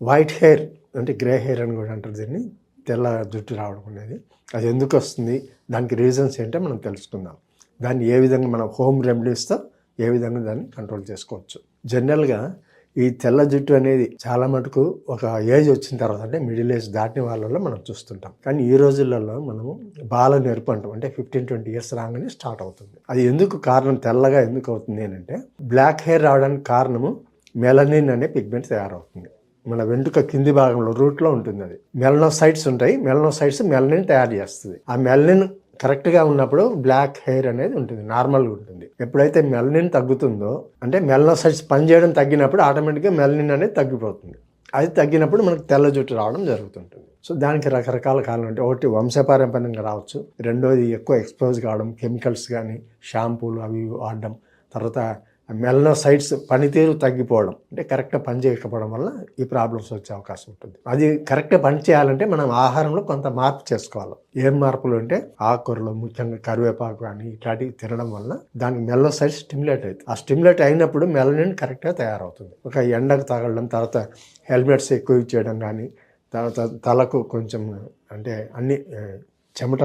White hair అంటే grey hair అని కూడా అంటారు దీన్ని. తెల్ల జుట్టు రావడం అనేది. అది ఎందుకు వస్తుంది? దానికి రీజన్స్ ఏంటో మనం తెలుసుకుందాం. దాన్ని ఏ విధంగా మనం హోమ్ రెమెడీస్తో ఏ విధంగా దాన్ని కంట్రోల్ చేసుకోవచ్చు? జనరల్గా ఈ తెల్ల జుట్టు అనేది చాలా మటుకు ఒక ఏజ్ వచ్చిన తర్వాత అంటే మిడిల్ ఏజ్ దాటిన వాళ్ళలో మనం చూస్తుంటాం. కానీ ఈ రోజులలో మనము బాల నెరుపు అంటాం. అంటే ఫిఫ్టీన్ ట్వంటీ ఇయర్స్ రాగానే స్టార్ట్ అవుతుంది. అది ఎందుకు కారణం? తెల్లగా ఎందుకు అవుతుంది అని అంటే బ్లాక్ హెయిర్ రావడానికి కారణము మెలనిన్ అనే పిగ్మెంట్ తయారవుతుంది. మన వెంట్రుక కింది భాగంలో రూట్లో ఉంటుంది అది. మెలనోసైట్స్ ఉంటాయి. మెలనోసైట్స్ మెలనిన్ తయారు చేస్తుంది. ఆ మెలనిన్ కరెక్ట్గా ఉన్నప్పుడు బ్లాక్ హెయిర్ అనేది ఉంటుంది. నార్మల్గా ఉంటుంది. ఎప్పుడైతే మెలనిన్ తగ్గుతుందో అంటే మెలనోసైట్స్ పనిచేయడం తగ్గినప్పుడు ఆటోమేటిక్గా మెలనిన్ అనేది తగ్గిపోతుంది. అది తగ్గినప్పుడు మనకు తెల్ల జుట్టు రావడం జరుగుతుంటుంది. సో దానికి రకరకాల కారణం అంటే ఒకటి వంశపారంపర్యంగా రావచ్చు. రెండోది ఎక్కువ ఎక్స్పోజ్ కావడం కెమికల్స్ కానీ షాంపూలు అవి ఇవి వాడడం. తర్వాత మెలనోసైట్స్ పనితీరు తగ్గిపోవడం అంటే కరెక్ట్గా పని చేయకపోవడం వల్ల ఈ ప్రాబ్లమ్స్ వచ్చే అవకాశం ఉంటుంది. అది కరెక్ట్గా పని చేయాలంటే మనం ఆహారంలో కొంత మార్పు చేసుకోవాలి. ఏం మార్పులు అంటే ఆకుకూరలు ముఖ్యంగా కరివేపాకు కానీ ఇట్లాంటివి తినడం వల్ల దానికి మెలనోసైట్స్ స్టిమ్యులేట్ అవుతుంది. ఆ స్టిమ్యులేట్ అయినప్పుడు మెలనిన్ కరెక్ట్గా తయారవుతుంది. ఒక ఎండకు తగలడం తర్వాత హెల్మెట్స్ ఎక్కువ ఇచ్చేయడం చేయడం కానీ తర్వాత తలకు కొంచెం అంటే అన్ని చెమట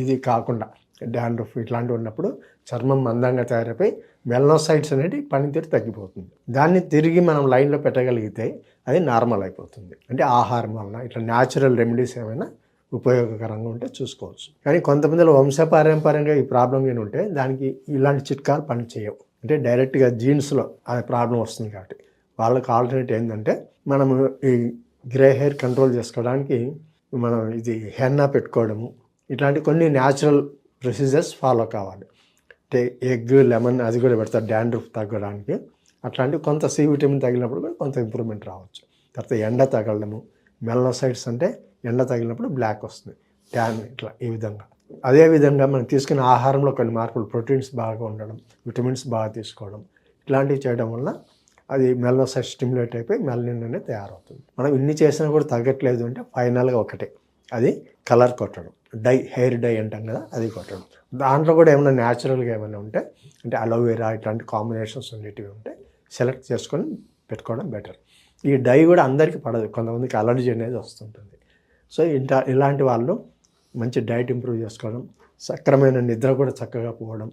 ఇది కాకుండా డాండ్రఫ్ ఇట్లాంటివి ఉన్నప్పుడు చర్మం మందంగా తయారైపోయి మెలనోసైట్స్ అనేది పనితీరు తగ్గిపోతుంది. దాన్ని తిరిగి మనం లైన్లో పెట్టగలిగితే అది నార్మల్ అయిపోతుంది. అంటే ఆహారం వలన ఇట్లా న్యాచురల్ రెమెడీస్ ఏమైనా ఉపయోగకరంగా ఉంటే చూసుకోవచ్చు. కానీ కొంతమందిలో వంశపారంపర్యంగా ఈ ప్రాబ్లం కానీ ఉంటే దానికి ఇలాంటి చిట్కాలు పని చేయవు. అంటే డైరెక్ట్గా జీన్స్లో అది ప్రాబ్లం వస్తుంది కాబట్టి. వాళ్ళకి ఆల్టర్నేట్ ఏంటంటే మనము ఈ గ్రే హెయిర్ కంట్రోల్ చేసుకోవడానికి మనం ఇది హెన్నా పెట్టుకోవడము ఇట్లాంటి కొన్ని న్యాచురల్ ప్రొసీజర్స్ ఫాలో కావాలి. టే ఎగ్ లెమన్ అది కూడా పెడతారు డాండ్రఫ్ తగ్గడానికి. అట్లాంటి కొంత సి విటమిన్ తగిలినప్పుడు కూడా కొంత ఇంప్రూవ్మెంట్ రావచ్చు. తర్వాత ఎండ తగలడము మెలనోసైడ్స్ అంటే ఎండ తగిలినప్పుడు బ్లాక్ వస్తుంది. ట్యాన్ ఇట్లా ఈ విధంగా. అదే విధంగా మనం తీసుకునే ఆహారంలో కొన్ని మార్పులు ప్రోటీన్స్ బాగా ఉండడం విటమిన్స్ బాగా తీసుకోవడం ఇట్లాంటివి చేయడం వల్ల అది మెలనోసైడ్ స్టిమ్యులేట్ అయిపోయి మెలనిన్ అనేది తయారవుతుంది. మనం ఇన్ని చేసినా కూడా తగ్గట్లేదు అంటే ఫైనల్గా ఒకటే. అది కలర్ కొట్టడం. డై హెయిర్ డై అంటాం కదా అది కొట్టడం. దాంట్లో కూడా ఏమైనా న్యాచురల్గా ఏమైనా ఉంటే అంటే అలోవెరా ఇట్లాంటి కాంబినేషన్స్ ఉండేటివి ఉంటే సెలెక్ట్ చేసుకొని పెట్టుకోవడం బెటర్. ఈ డై కూడా అందరికీ పడదు కొంతమందికి అలర్జీ అనేది వస్తుంటుంది. సో ఇంట ఇలాంటి వాళ్ళు మంచి డైట్ ఇంప్రూవ్ చేసుకోవడం సక్రమైన నిద్ర కూడా చక్కగా పోవడం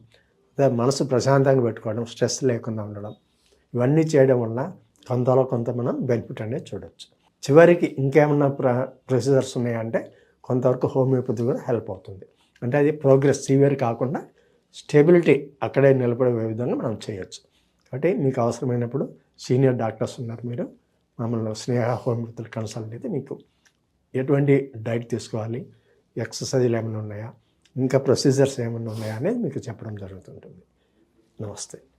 మనసు ప్రశాంతంగా పెట్టుకోవడం స్ట్రెస్ లేకుండా ఉండడం ఇవన్నీ చేయడం వల్ల కొంతలో కొంత మనం బెనిఫిట్ అనేది చూడవచ్చు చివరికి ఇంకేమన్నా ప్ర ప్రొసీజర్స్ ఉన్నాయంటే కొంతవరకు హోమియోపతి కూడా హెల్ప్ అవుతుంది. అంటే అది ప్రోగ్రెస్ సివియర్ కాకుండా స్టెబిలిటీ అక్కడే నిలబడే విధంగా మనం చేయొచ్చు. కాబట్టి మీకు అవసరమైనప్పుడు సీనియర్ డాక్టర్స్ ఉన్నారు మీరు మమ్మల్ని స్నేహ హోమియోపతులు కన్సల్ట్ అయితే మీకు ఎటువంటి డైట్ తీసుకోవాలి ఎక్సర్సైజ్లు ఏమైనా ఉన్నాయా ఇంకా ప్రొసీజర్స్ ఏమైనా ఉన్నాయా అనేది మీకు చెప్పడం జరుగుతుంటుంది. నమస్తే.